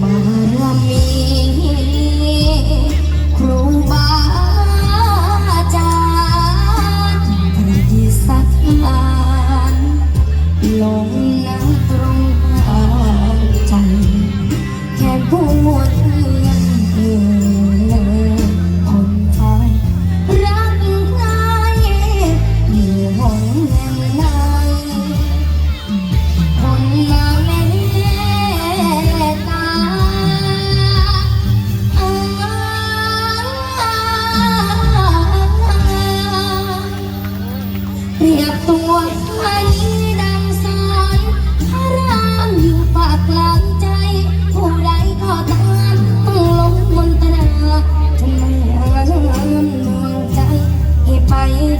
โอมารมีครูบาอาจารย์ที่สักการลงน้ำตรงใจ แค่ผู้มวด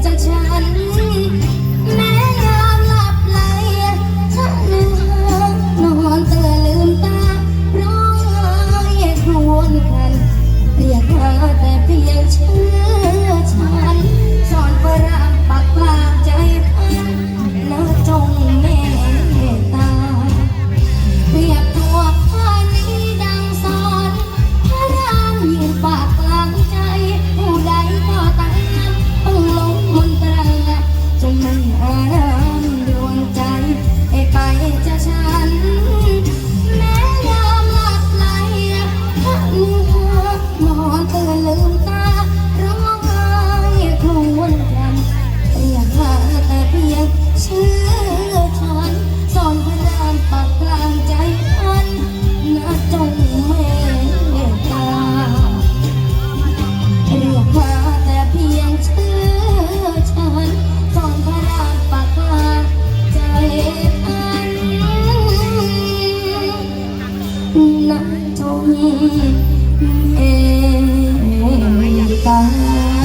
จากฉัน แม้ยามหลับไหลถ้าลืมนอนเต่ลืมตาร้องไห้ครวญครันเรียกหาแต่เพียงฉัน นั้นจงเอ่ยตา